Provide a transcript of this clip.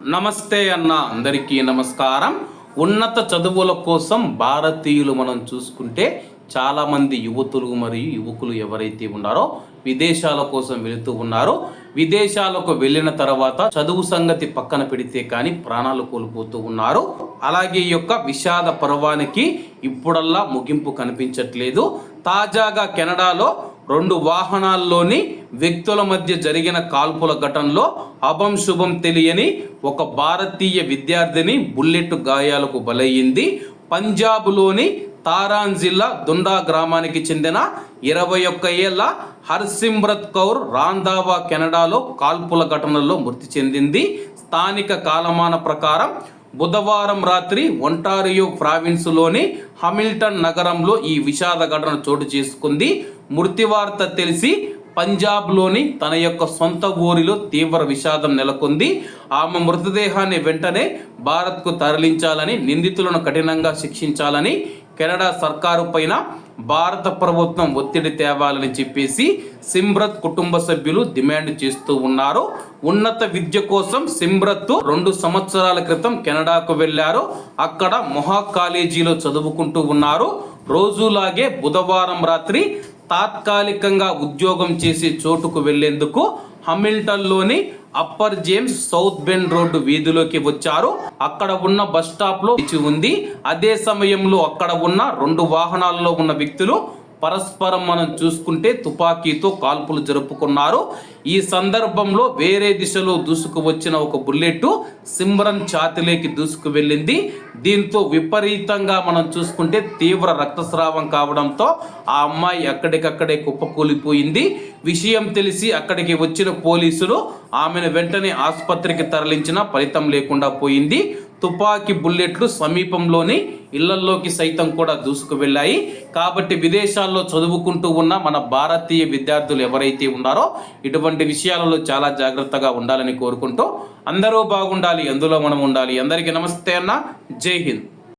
నమస్తే అన్న అందరికీ నమస్కారం. ఉన్నత చదువుల కోసం భారతీయులు మనం చూసుకుంటే చాలామంది యువతులు మరియు యువకులు ఎవరైతే ఉన్నారో విదేశాల కోసం వెళుతూ ఉన్నారో విదేశాలకు వెళ్ళిన తర్వాత చదువు సంగతి పక్కన పెడితే కానీ ప్రాణాలు కోల్పోతూ ఉన్నారు. అలాగే ఈ యొక్క విషాద పర్వానికి ఇప్పుడల్లా ముగింపు కనిపించట్లేదు. తాజాగా కెనడాలో రెండు వాహనాల్లోని వ్యక్తుల మధ్య జరిగిన కాల్పుల ఘటనలో అభం శుభం తెలియని ఒక భారతీయ విద్యార్థిని బుల్లెట్ గాయాలకు బలయ్యింది. పంజాబ్లోని తారాన్ జిల్లా దుండా గ్రామానికి చెందిన ఇరవై ఒక్క ఏళ్ళ హర్సిమ్రత్ కౌర్ రాంధావా కెనడాలో కాల్పుల ఘటనలో మృతి చెందింది. స్థానిక కాలమాన ప్రకారం బుధవారం రాత్రి ఒంటారియో ప్రావిన్స్లోని హమిల్టన్ నగరంలో ఈ విషాద ఘటన చోటు చేసుకుంది. మృతి వార్త తెలిసి పంజాబ్లోని తన యొక్క సొంత ఊరిలో తీవ్ర విషాదం నెలకొంది. ఆమె మృతదేహాన్ని వెంటనే భారత్కు తరలించాలని నిందితులను కఠినంగా శిక్షించాలని కెనడా సర్కారు పైన భారత ప్రభుత్వం ఒత్తిడి తేవాలని చెప్పేసి సిమ్రత్ కుటుంబ సభ్యులు డిమాండ్ చేస్తూ ఉన్నారు. ఉన్నత విద్య కోసం సిమ్రత్ రెండు సంవత్సరాల క్రితం కెనడాకు వెళ్ళారు అక్కడ మొహా కాలేజీలో చదువుకుంటూ ఉన్నారు. రోజులాగే బుధవారం రాత్రి తాత్కాలికంగా ఉద్యోగం చేసే చోటుకు వెళ్ళేందుకు హమిల్టన్లోని upper James South Bend road వీధిలోకి వచ్చారు. అక్కడ ఉన్న బస్ స్టాప్లో ఉంది. అదే సమయంలో అక్కడ ఉన్న రెండు వాహనాల్లో ఉన్న వ్యక్తులు పరస్పరం మనం చూసుకుంటే తుపాకీతో కాల్పులు జరుపుకున్నారు. ఈ సందర్భంలో వేరే దిశలో దూసుకు వచ్చిన ఒక బుల్లెట్ సిమ్రన్ ఛాతిలోకి దూసుకు వెళ్ళింది దీంతో విపరీతంగా మనం చూసుకుంటే తీవ్ర రక్తస్రావం కావడంతో ఆ అమ్మాయి అక్కడికక్కడే కుప్పకూలిపోయింది. విషయం తెలిసి అక్కడికి వచ్చిన పోలీసులు ఆమెను వెంటనే ఆసుపత్రికి తరలించిన ఫలితం లేకుండా పోయింది. తుపాకీ బుల్లెట్లు సమీపంలోని ఇళ్ళల్లోకి సైతం కూడా దూసుకు వెళ్ళాయి కాబట్టి విదేశాల్లో చదువుకుంటూ ఉన్న మన భారతీయ విద్యార్థులు ఎవరైతే ఉన్నారో ఇటువంటి విషయాలలో చాలా జాగ్రత్తగా ఉండాలని కోరుకుంటూ అందరూ బాగుండాలి అందులో మనం ఉండాలి. అందరికీ నమస్తే అన్న. జై హింద్.